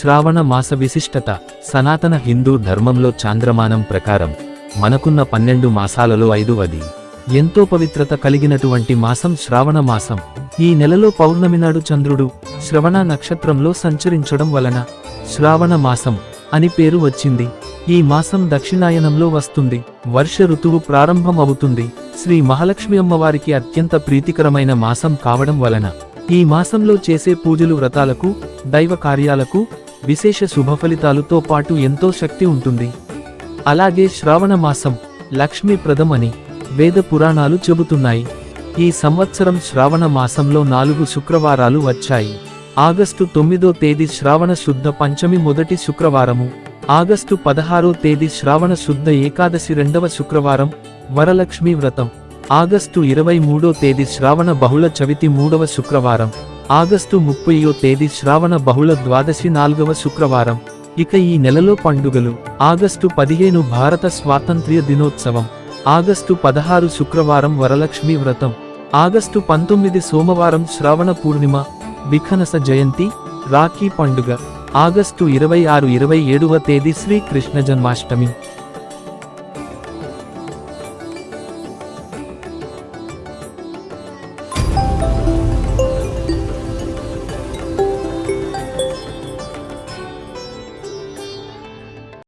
శ్రావణ మాస విశిష్టత సనాతన హిందూ ధర్మంలో చాంద్రమానం ప్రకారం మనకున్న పన్నెండు మాసాలలో ఐదవది. ఎంతో పవిత్రత కలిగినటువంటి మాసం శ్రావణ మాసం. ఈ నెలలో పౌర్ణమి నాడు చంద్రుడు శ్రవణ నక్షత్రంలో సంచరించడం వలన శ్రావణ మాసం అని పేరు వచ్చింది. ఈ మాసం దక్షిణాయనంలో వస్తుంది. వర్ష ఋతువు ప్రారంభం అవుతుంది శ్రీ మహాలక్ష్మి అమ్మవారికి అత్యంత ప్రీతికరమైన మాసం కావడం వలన ఈ మాసంలో చేసే పూజలు వ్రతాలకు దైవ కార్యాలకు విశేష శుభ ఫలితాలతో పాటు ఎంతో శక్తి ఉంటుంది. అలాగే శ్రావణ మాసం లక్ష్మీప్రదం అని వేద పురాణాలు చెబుతున్నాయి. ఈ సంవత్సరం శ్రావణ మాసంలో నాలుగు శుక్రవారాలు వచ్చాయి. ఆగస్టు తొమ్మిదో తేదీ శ్రావణ శుద్ధ పంచమి మొదటి శుక్రవారము. ఆగస్టు పదహారో తేదీ శ్రావణ శుద్ధ ఏకాదశి రెండవ శుక్రవారం వరలక్ష్మీ వ్రతం. ఆగస్టు ఇరవై మూడో తేదీ శ్రావణ బహుళ చవితి మూడవ శుక్రవారం. ఆగస్టు ముప్పయో తేదీ శ్రావణ బహుళ ద్వాదశి నాలుగవ శుక్రవారం. ఇక ఈ నెలలో పండుగలు. ఆగస్టు పదిహేను భారత స్వాతంత్ర్య దినోత్సవం. ఆగస్టు పదహారు శుక్రవారం వరలక్ష్మి వ్రతం. ఆగస్టు పంతొమ్మిది సోమవారం శ్రావణ పూర్ణిమ. విఖనస జయంతి రాఖీ పండుగ. ఆగస్టు ఇరవై ఆరు ఇరవై ఏడవ తేదీ శ్రీకృష్ణ జన్మాష్టమి.